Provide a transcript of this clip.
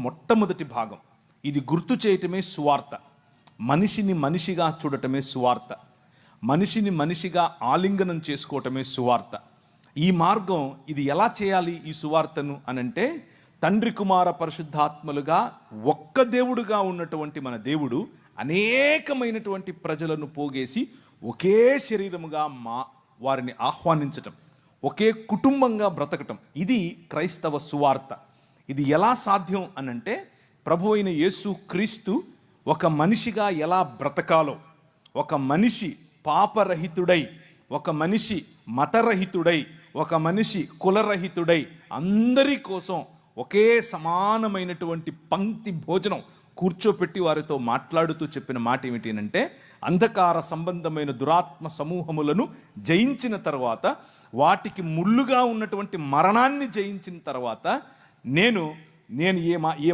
మొట్టమొదటి భాగం. ఇది గుర్తు చేయటమే సువార్త. మనిషిని మనిషిగా చూడటమే సువార్త. మనిషిని మనిషిగా ఆలింగనం చేసుకోవటమే సువార్త. ఈ మార్గం ఇది ఎలా చేయాలి ఈ సువార్తను అనంటే తండ్రి కుమార పరిశుద్ధాత్మలుగా ఒక్క దేవుడుగా ఉన్నటువంటి మన దేవుడు అనేకమైనటువంటి ప్రజలను పోగేసి ఒకే శరీరముగా మా వారిని ఆహ్వానించటం ఒకే కుటుంబంగా బ్రతకటం. ఇది క్రైస్తవ సువార్త. ఇది ఎలా సాధ్యం అనంటే ప్రభు అయిన యేసు క్రీస్తు ఒక మనిషిగా ఎలా బ్రతకాలో ఒక మనిషి పాపరహితుడై ఒక మనిషి మతరహితుడై ఒక మనిషి కులరహితుడై అందరి కోసం ఒకే సమానమైనటువంటి పంక్తి భోజనం కూర్చోపెట్టి వారితో మాట్లాడుతూ చెప్పిన మాట ఏమిటినంటే అంధకార సంబంధమైన దురాత్మ సమూహములను జయించిన తర్వాత వాటికి ముళ్ళుగా ఉన్నటువంటి మరణాన్ని జయించిన తర్వాత నేను నేను ఏ మా ఏ